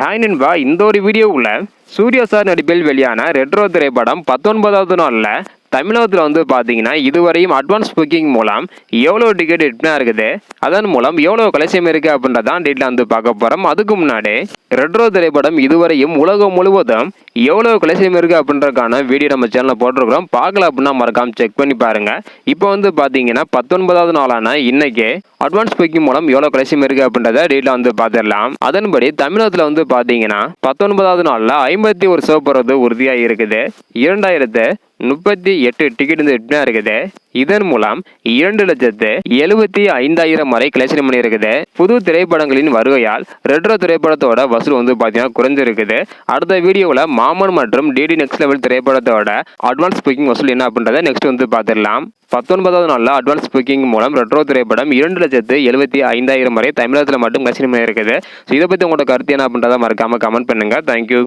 Hi நண்பா. இந்த ஒரு வீடியோவில் சூர்யா சார் நடிப்பில் வெளியான ரெட்ரோ திரைப்படம் பத்தொன்பதாவது நாளில் தமிழகத்தில் வந்து பார்த்தீங்கன்னா இதுவரையும் அட்வான்ஸ் புக்கிங் மூலம் எவ்வளோ டிக்கெட் எட்டுனா இருக்குது? அதன் மூலம் எவ்வளோ கலைசியம் இருக்குது அப்படின்றதான் டீட்டில் வந்து பார்க்க போகிறோம் அதுக்கு முன்னாடி ரெட்ரோ திரைப்படம் இதுவரையும் உலகம் முழுவதும் எவ்வளோ கலைசியம் இருக்குது அப்படின்றதுக்கான வீடியோ நம்ம சேனலில் போட்டிருக்கிறோம். பார்க்கல அப்படின்னா மறக்காம செக் பண்ணி பாருங்கள் இப்போ வந்து பார்த்தீங்கன்னா பத்தொன்பதாவது நாளான இன்னைக்கு அட்வான்ஸ் புக்கிங் மூலம் எவ்வளோ கலைசியம் இருக்குது அப்படின்றத டீட்டில் வந்து பார்த்துடலாம். அதன்படி தமிழகத்தில் வந்து பார்த்தீங்கன்னா பத்தொன்பதாவது நாளில் ஐம்பத்தி ஒரு ஷோ உறுதியாக இருக்குது. இரண்டாயிரத்து முப்பத்தி எட்டு டிக்கெட் வந்து எட்டுனா இருக்குது. இதன் மூலம் இரண்டு லட்சத்து எழுபத்தி ஐந்தாயிரம் வரை கலெக்ஷன் பண்ணியிருக்குது புது திரைப்படங்களின் வருகையால் ரெட்ரோ திரைப்படத்தோட வசூல் வந்து பார்த்தீங்கன்னா குறைஞ்சிருக்குது. அடுத்த வீடியோவில் மாமன் மற்றும் டிடி நெக்ஸ்ட் லெவல் திரைப்படத்தோட அட்வான்ஸ் புக்கிங் வசூல் என்ன அப்படின்றத நெக்ஸ்ட் வந்து பார்த்துடலாம் பத்தொன்பதாவது நாளில் அட்வான்ஸ் புக்கிங் மூலம் ரெட்ரோ திரைப்படம் இரண்டு லட்சத்து எழுபத்தி ஐந்தாயிரம் வரை தமிழகத்தில் மட்டும் கலெக்ஷன் பண்ணியிருக்குது ஸோ இதை பற்றி உங்களோட கருத்து என்ன அப்படின்றத மறக்காமல் கமெண்ட் பண்ணுங்கள் தேங்க்யூ